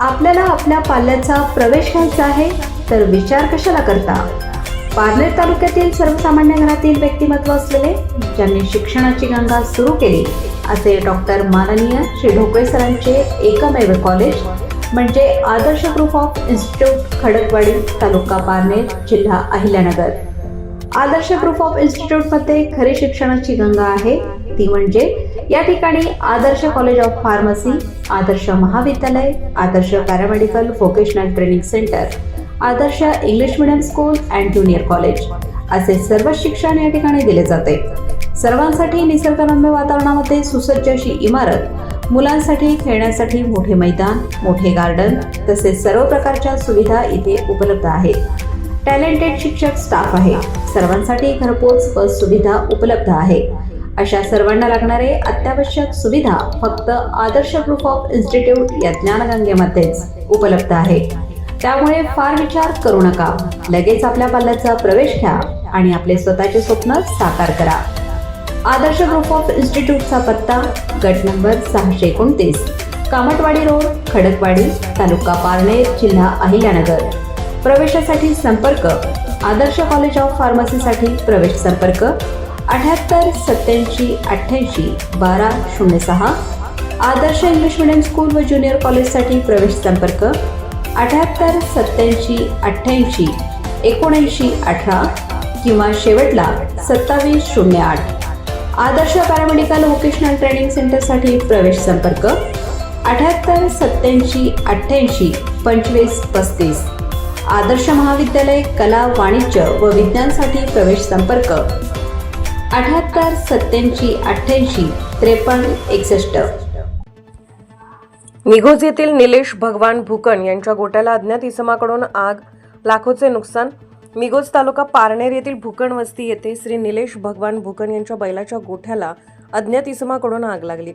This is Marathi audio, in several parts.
आपल्याला आपल्या पाल्याचा प्रवेश घ्यायचा आहे तर विचार कशाला करता? पारनेर तालुक्यातील सर्वसामान्य घरातील व्यक्तिमत्व असलेले ज्यांनी शिक्षणाची गंगा सुरू केली असे डॉक्टर माननीय श्री ढोकळे सरांचे एकमेव कॉलेज म्हणजे Adarsh group of institute Khadakwadi taluka Parner जिल्हा अहिल्यानगर. आदर्श ग्रुप ऑफ इन्स्टिट्यूटमध्ये खरी शिक्षणाची गंगा आहे ती म्हणजे या ठिकाणी Adarsh college of pharmacy Adarsh महाविद्यालय Adarsh paramedical vocational training centre Adarsh English medium school and junior college असे सर्व शिक्षण या ठिकाणी दिले जाते. सर्वांसाठी निसर्गरम्य वातावरणामध्ये सुसज्ज अशी इमारत मुलांसाठी खेळण्यासाठी मोठे मैदान मोठे गार्डन तसेच सर्व प्रकारच्या सुविधा इथे उपलब्ध आहेत. टॅलेंटेड शिक्षक स्टाफ आहे. सर्वांसाठी घरपोच बस सुविधा उपलब्ध आहे. अशा सर्वांना लागणारे अत्यावश्यक सुविधा फक्त आदर्श ग्रुप ऑफ इन्स्टिट्यूट या ज्ञानगंगेमध्येच उपलब्ध आहे. त्यामुळे फार विचार करू नका. लगेच आपल्या पाल्याचा प्रवेश घ्या आणि आपले स्वतःचे स्वप्न साकार करा. आदर्श ग्रुप ऑफ इन्स्टिट्यूटचा पत्ता गट नंबर सहाशे एकोणतीस कामटवाडी रोड खडकवाडी तालुका पारनेर जिल्हा अहिल्यानगर. प्रवेशासाठी संपर्क आदर्श कॉलेज ऑफ फार्मसीसाठी प्रवेश संपर्क अठ्याहत्तर सत्याऐंशी अठ्ठ्याऐंशी बारा शून्य सहा. आदर्श इंग्लिश मिडियम स्कूल व ज्युनियर कॉलेजसाठी प्रवेश संपर्क. अठ्याहत्तर सत्याऐंशी अठ्ठ्याऐंशी एकोणऐंशी अठरा किंवा शेवटला सत्तावीस शून्य आठ. आदर्श पॅरामेडिकल व्होकेशनल ट्रेनिंग सेंटरसाठी प्रवेश संपर्क. अठ्याहत्तर सत्याऐंशी अठ्ठ्याऐंशी पंचवीस पस्तीस. आदर्श महाविद्यालय कला वाणिज्य व विज्ञानसाठी प्रवेश संपर्क. अठ्याहत्तर सत्याऐंशी अठ्ठ्याऐंशी त्रेपन्न एकसष्ट. निघोज येथील निलेश भगवान भूकण यांच्या गोट्याला अज्ञात इसमाकडून आग लाखोचे नुकसान. मिगोज तालुका पारनेर येथील भूकण वस्ती येथे श्री निलेश भगवान भूकण यांच्या बैलाच्या गोठ्याला अज्ञात इसमाकडून आग लागली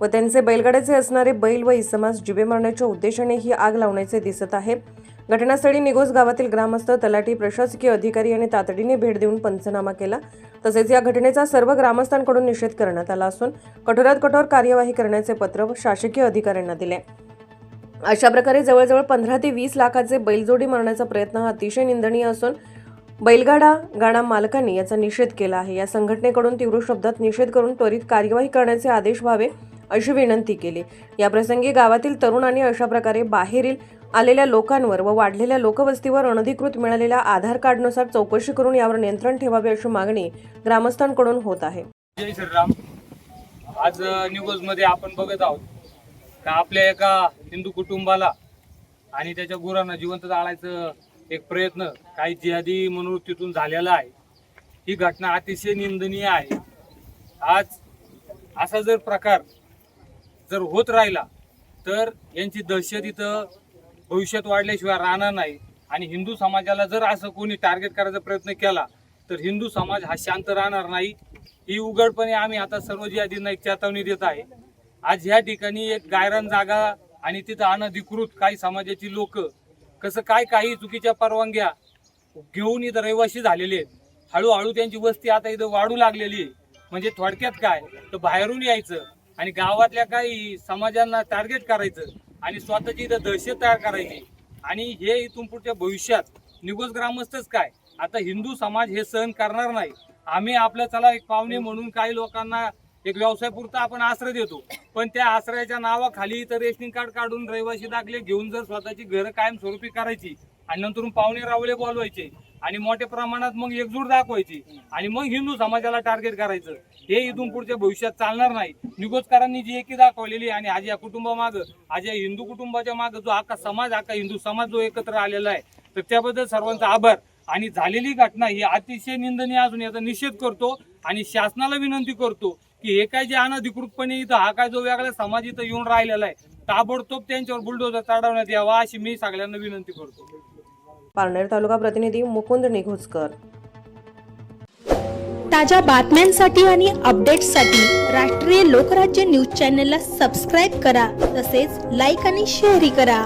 व त्यांचे बैलगाड्याचे असणारे बैल व इसमास जिबे मारण्याच्या उद्देशाने ही आग लावण्याचे दिसत आहे. घटनास्थळी निगोज गावातील ग्रामस्थ तलाठी प्रशासकीय अधिकारी आणि तातडीने भेट देऊन पंचनामा केला. तसेच या घटनेचा सर्व ग्रामस्थांकडून निषेध करण्यात आला असून कठोरात कठोर कार्यवाही करण्याचे पत्र शासकीय अधिकाऱ्यांना दिले. अशा प्रकारे जवळजवळ पंधरा ते वीस लाखाचे बैलजोडी मारण्याचा प्रयत्न हा अतिशय निंदनीय असून बैलगाडा गाडा मालकांनी याचा निषेध केला आहे. या संघटनेकडून तीव्र शब्दात निषेध करून त्वरित कार्यवाही करण्याचे आदेश व्हावे अशी विनंती केली. याप्रसंगी गावातील तरुणांनी अशा प्रकारे बाहेरील आलेल्या लोकांवर व वाढलेल्या लोकवस्तीवर अनधिकृत मिळालेल्या आधार कार्डनुसार चौकशी करून यावर नियंत्रण ठेवावे अशी मागणी ग्रामस्थांकडून होत आहे. जय श्रीराम. आज न्यूजमध्ये आपण बघत आहोत का आपल्या एका हिंदू कुटुंबाला आणि त्याच्या गुरांना जिवंत जाळायचं एक प्रयत्न काही जिहादी मनोवृत्तीतून झालेला आहे. ही घटना अतिशय निंदनीय आहे. आज असा जर प्रकार जर होत राहिला तर यांची दहशत इथं भविष्यात वाढल्याशिवाय राहणार नाही. आणि हिंदू समाजाला जर असं कोणी टार्गेट करायचा प्रयत्न केला तर हिंदू समाज हा शांत राहणार नाही. ही उघडपणे आम्ही आता सर्व जिहादींना एक चेतावणी देत आहे. आज ह्या ठिकाणी एक गायरान जागा आणि तिथं अनधिकृत काही समाजाची लोक कसं काय काही चुकीच्या परवानग्या घेऊन इथं रहिवासी झालेले आहेत. हळूहळू त्यांची वस्ती आता इथं वाढू लागलेली आहे. म्हणजे थोडक्यात काय? तर बाहेरून यायचं आणि गावातल्या काही समाजांना टार्गेट करायचं. आणि स्वतःची इथं दहशत तयार करायची. आणि हे इथून पुढच्या भविष्यात निगोज ग्रामस्थच काय? आता हिंदू समाज हे सहन करणार नाही. आम्ही आपलं चला एक पाहुणे म्हणून काही लोकांना एक व्यवसाय पुरता आपण आश्रय देतो. पण त्या आश्रयाच्या नावाखाली इथं रेशनिंग कार्ड काढून रहिवासी दाखले घेऊन जर स्वतःची घरं कायमस्वरूपी करायची आणि नंतर पाहुणे रावले बोलवायचे आणि मोठ्या प्रमाणात मग एकजूट दाखवायची. आणि मग हिंदू समाजाला टार्गेट करायचं. हे इथून पुढच्या भविष्यात चालणार नाही. निगोजकरांनी जी एकी दाखवलेली आणि आज या कुटुंबामाग आज या हिंदू कुटुंबाच्या माग जो आका समाज आका हिंदू समाज जो एकत्र आलेला आहे तर त्याबद्दल सर्वांचा आभार. आणि झालेली घटना ही अतिशय निंदनीय असून याचा निषेध करतो आणि शासनाला विनंती करतो की हे काय जे अनधिकृतपणे इथं हा काय जो वेगळा समाज इथं येऊन राहिलेला आहे ताबडतोब त्यांच्यावर बुलडोजर चढवण्यात यावा अशी मी सगळ्यांना विनंती करतो. पारनेर तालुका प्रतिनिधी मुकुंद निघोजकर. ताज्या बातम्यांसाठी आणि अपडेट्ससाठी राष्ट्रीय लोकराज्य न्यूज चॅनलला सबस्क्राईब करा तसेच लाईक आणि शेअरही करा.